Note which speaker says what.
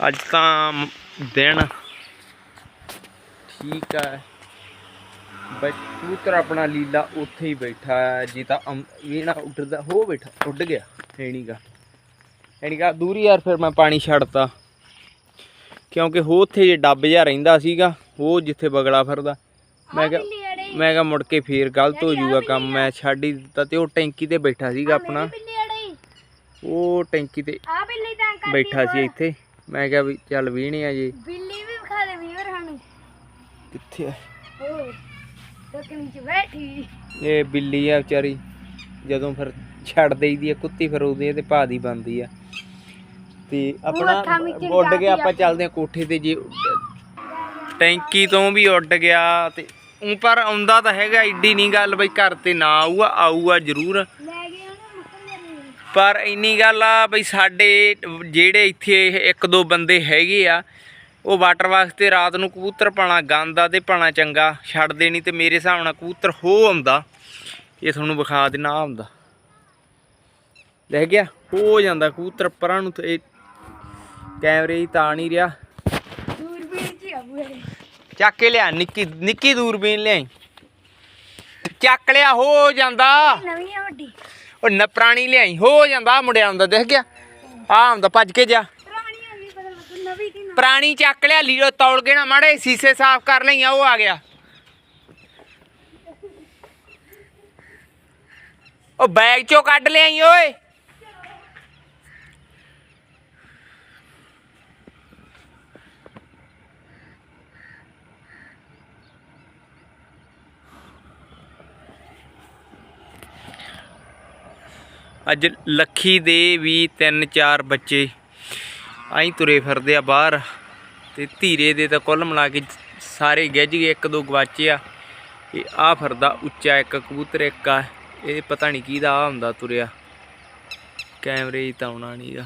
Speaker 1: ਅੱਜ ਤਾਂ ਦਿਨ ਠੀਕ ਹੈ ਬਈ ਕਬੂਤਰ ਆਪਣਾ ਲੀਲਾ ਉੱਥੇ ਹੀ ਬੈਠਾ ਹੈ ਜੀ ਤਾਂ ਅਮ- ਵੀਣਾ ਉੱਡਦਾ ਹੋ ਬੈਠਾ ਉੱਡ ਗਿਆ ਹੈਣੀਗਾ ਹੈਣੀਗਾ ਦੂਰੀ ਯਾਰ ਫਿਰ ਮੈਂ ਪਾਣੀ ਛੱਡਤਾ। ਕਿਉਂਕਿ ਹੋ ਉੱਥੇ ਜੇ ਡੱਬ ਜਿਹਾ ਰਹਿੰਦਾ ਸੀਗਾ ਉਹ ਜਿੱਥੇ ਬਗਲਾ ਫਿਰਦਾ। ਮੈਂ ਕਿਹਾ ਮੈਂ ਕਿਹਾ ਮੁੜ ਕੇ ਫੇਰ ਗਲਤ ਹੋ ਜਾਊਗਾ ਕੰਮ ਮੈਂ ਛੱਡ ਹੀ ਦਿੱਤਾ ਤੇ ਉਹ ਟੈਂਕੀ ਤੇ ਬੈਠਾ ਸੀਗਾ ਆਪਣਾ। ਉਹ ਟੈਂਕੀ ਤੇ
Speaker 2: ਆ ਬਿੱਲੀ ਤਾਂ ਕਰਦੀ
Speaker 1: ਬੈਠਾ ਸੀ। ਇੱਥੇ। ਮੈਂ ਕਿਹਾ ਵੀ ਚੱਲ ਵੀਣੇ ਆ ਜੀ।
Speaker 2: ਬਿੱਲੀ ਵੀ ਵਿਖਾ ਦੇ ਵੀਰ ਸਾਨੂੰ।
Speaker 1: ਕਿੱਥੇ ਆ?
Speaker 2: ਹੋਰ ਟੋਕਣੀ ਚ ਬੈਠੀ।
Speaker 1: ਇਹ ਬਿੱਲੀ ਆ ਵਿਚਾਰੀ ਜਦੋਂ ਫਿਰ ਛੱਡ ਦੇਈਦੀ ਆ ਕੁੱਤੀ ਫਿਰ ਉਹਦੇ ਤੇ ਪਾ ਦੀ ਬੰਦੀ ਆ। ਤੇ ਆਪਣਾ
Speaker 2: ਅੱਖਾਂ ਵਿੱਚ
Speaker 1: ਉੱਡ ਗਿਆ ਆਪਾਂ ਚੱਲਦੇ ਆ ਕੋਠੇ ਤੇ ਜੇ। ਟੈਂਕੀ ਤੋਂ ਵੀ ਉੱਡ ਗਿਆ ਤੇ ਊਂ ਪਰ ਆਉਂਦਾ ਤਾਂ ਹੈਗਾ ਏਡੀ ਨਹੀਂ ਗੱਲ ਬਈ ਘਰ ਤੇ ਨਾ ਆਊਗਾ ਆਊਗਾ ਜ਼ਰੂਰ
Speaker 2: ਲੈ ਗਏ ਉਹਨੇ ਮੁੱਕਰ ਜਾਣੀ
Speaker 1: ਪਰ ਇੰਨੀ ਗੱਲ ਆ ਬਈ ਸਾਡੇ ਜਿਹੜੇ ਇੱਥੇ ਇੱਕ ਦੋ ਬੰਦੇ ਹੈਗੇ ਆ ਉਹ ਵਾਟਰ ਵਾਸਤੇ ਰਾਤ ਨੂੰ ਕਬੂਤਰ ਪਾਣਾ ਗੰਦਾ ਤੇ ਪਾਣਾ ਚੰਗਾ ਛੱਡਦੇ ਨਹੀਂ ਤੇ ਮੇਰੇ ਹਿਸਾਬ ਨਾਲ ਕਬੂਤਰ ਹੋ ਆਉਂਦਾ। ਇਹ ਤੁਹਾਨੂੰ ਵਿਖਾ ਦੇਣਾ ਆਉਂਦਾ। ਲੈ ਗਿਆ ਹੋ ਜਾਂਦਾ ਕਬੂਤਰ ਪਰਾਂ ਨੂੰ ਤੇ ਇਹ ਕੈਮਰੇ ਹੀ ਤਾਂ ਨਹੀਂ ਰਿਹਾ।
Speaker 2: ਦੂਰਬੀਨ ਚ ਆਬੂ
Speaker 1: ਚੱਕ ਕੇ ਲਿਆ ਨਿੱਕੀ ਨਿੱਕੀ ਦੂਰਬੀਨ ਲਿਆਈ। ਚੱਕ ਲਿਆ ਹੋ ਜਾਂਦਾ।
Speaker 2: ਨਵੀਂ ਆ ਵੱਡੀ।
Speaker 1: ਉਹ ਨ ਪੁਰਾਣੀ ਲਿਆਈ ਹੋ ਜਾਂਦਾ ਆਹ ਮੁੰਡਿਆ ਆਉਂਦਾ ਦੇਖ ਗਿਆ। ਆ ਆਉਂਦਾ ਭੱਜ ਕੇ ਜਾ।
Speaker 2: ਪੁਰਾਣੀ ਆ ਗਈ ਪਤਾ ਲੱਗੂ ਨਵੀਂ ਦੀ ਨਾ।
Speaker 1: ਪੁਰਾਣੀ ਚੱਕ ਲਿਆ ਲੀੜੋ ਤੌਲ ਕੇ ਨਾ ਮਾੜੇ ਸੀਸੇ ਸਾਫ਼ ਕਰ ਲਈਆਂ ਉਹ ਆ ਗਿਆ। ਉਹ ਬੈਗ ਚੋਂ ਕੱਢ ਲਿਆਈ ਓਏ। ਅੱਜ ਲੱਖੀ ਦੇ ਵੀ ਤਿੰਨ ਚਾਰ ਬੱਚੇ ਆਈ ਤੁਰੇ ਫਿਰਦੇ ਆ ਬਾਹਰ ਤੇ ਧੀਰੇ ਦੇ ਤਾਂ ਕੁੱਲ ਮਿਲਾ ਕੇ ਸਾਰੇ ਗਿੱਜ ਗਏ, ਇੱਕ ਦੋ ਗਵਾਚੇ ਆ। ਇਹ ਆ ਫਿਰਦਾ ਉੱਚਾ ਇੱਕ ਕਬੂਤਰ, ਇੱਕ ਆ, ਇਹ ਪਤਾ ਨਹੀਂ ਕਿਹਦਾ ਆ ਹੁੰਦਾ ਤੁਰਿਆ। ਕੈਮਰੇ 'ਚ ਤਾਂ ਆਉਣਾ ਨਹੀਂਗਾ